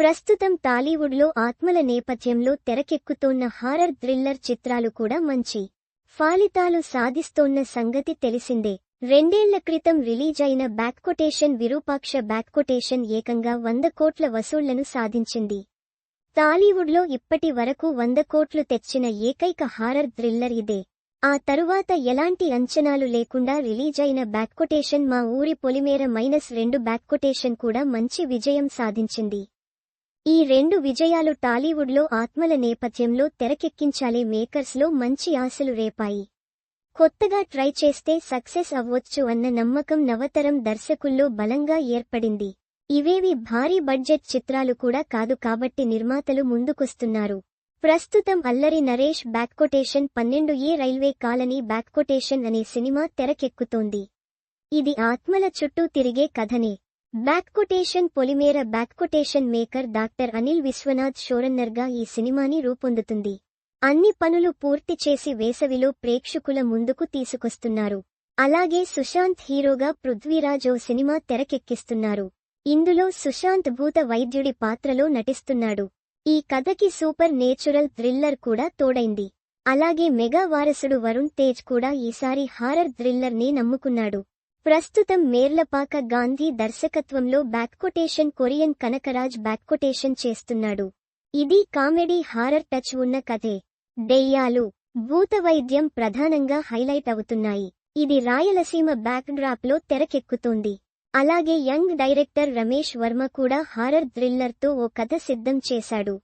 ప్రస్తుతం టాలీవుడ్లో ఆత్మల నేపథ్యంలో తెరకెక్కుతోన్న హారర్ థ్రిల్లర్ చిత్రాలు కూడా మంచి ఫలితాలు సాధిస్తోన్న సంగతి తెలిసిందే. రెండేళ్ళ క్రితం రిలీజ్ అయిన బ్యాక్కొటేషన్ విరూపాక్ష బ్యాక్కొటేషన్ ఏకంగా వంద కోట్ల వసూళ్ళను సాధించింది. టాలీవుడ్లో ఇప్పటి వరకు వంద కోట్లు తెచ్చిన ఏకైక హారర్ థ్రిల్లర్ ఇదే. ఆ తరువాత ఎలాంటి అంచనాలు లేకుండా రిలీజ్ అయిన బ్యాక్కొటేషన్ మా ఊరి పొలిమేర మైనస్ రెండు బ్యాక్కొటేషన్ కూడా మంచి విజయం సాధించింది. ఈ రెండు విజయాలు టాలీవుడ్లో ఆత్మల నేపథ్యంలో తెరకెక్కించాలే మేకర్స్లో మంచి ఆశలు రేపాయి. కొత్తగా ట్రై చేస్తే సక్సెస్ అవ్వొచ్చు అన్న నమ్మకం నవతరం దర్శకుల్లో బలంగా ఏర్పడింది. ఇవేవి భారీ బడ్జెట్ చిత్రాలు కూడా కాదు కాబట్టి నిర్మాతలు ముందుకొస్తున్నారు. ప్రస్తుతం అల్లరి నరేష్ బ్యాక్కొటేషన్ పన్నెండు ఏ రైల్వే కాలనీ బ్యాక్కొటేషన్ అనే సినిమా తెరకెక్కుతోంది. ఇది ఆత్మల చుట్టూ తిరిగే కథనే. Back quotation Polimera back quotation maker doctor Anil Vishwanath షోరన్నర్గా ఈ సినిమాని రూపొందుతుంది. అన్ని పనులు పూర్తి చేసి వేసవిలో ప్రేక్షకుల ముందుకు తీసుకొస్తున్నారు. అలాగే సుశాంత్ హీరోగా పృథ్వీరాజ్ ఓ సినిమా తెరకెక్కిస్తున్నారు. ఇందులో సుశాంత్ భూత వైద్యుడి పాత్రలో నటిస్తున్నాడు. ఈ కథకి సూపర్ నేచురల్ థ్రిల్లర్ కూడా తోడైంది. అలాగే మెగా వారసుడు వరుణ్ తేజ్ కూడా ఈసారి హారర్ థ్రిల్లర్ని నమ్ముకున్నాడు. ప్రస్తుతం మేర్లపాక గాంధీ దర్శకత్వంలో బ్యాక్కొటేషన్ కొరియన్ కనకరాజ్ బ్యాక్కొటేషన్ చేస్తున్నాడు. ఇది కామెడీ హారర్ టచ్ ఉన్న కథే. దెయ్యాలు భూతవైద్యం ప్రధానంగా హైలైట్ అవుతున్నాయి. ఇది రాయలసీమ బ్యాక్డ్రాప్లో తెరకెక్కుతోంది. అలాగే యంగ్ డైరెక్టర్ రమేష్ వర్మ కూడా హారర్ థ్రిల్లర్తో ఓ కథ సిద్ధం చేశాడు.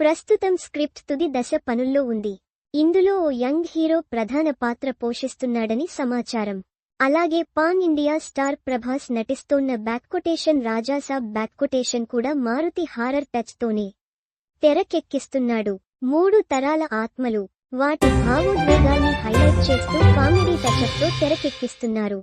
ప్రస్తుతం స్క్రిప్ట్ తుది దశ పనుల్లో ఉంది. ఇందులో ఓ యంగ్ హీరో ప్రధాన పాత్ర పోషిస్తున్నాడని సమాచారం. అలాగే pan India star Prabhas నటిస్తోన్న back quotation Rajasaab back quotation కూడా మారుతి హారర్ టచ్తోనే తెరకెక్కిస్తున్నాడు. మూడు తరాల ఆత్మలు వాటి భావోద్వేగాన్ని హైలైట్ చేస్తూ కామెడీ టచప్తో తెరకెక్కిస్తున్నారు.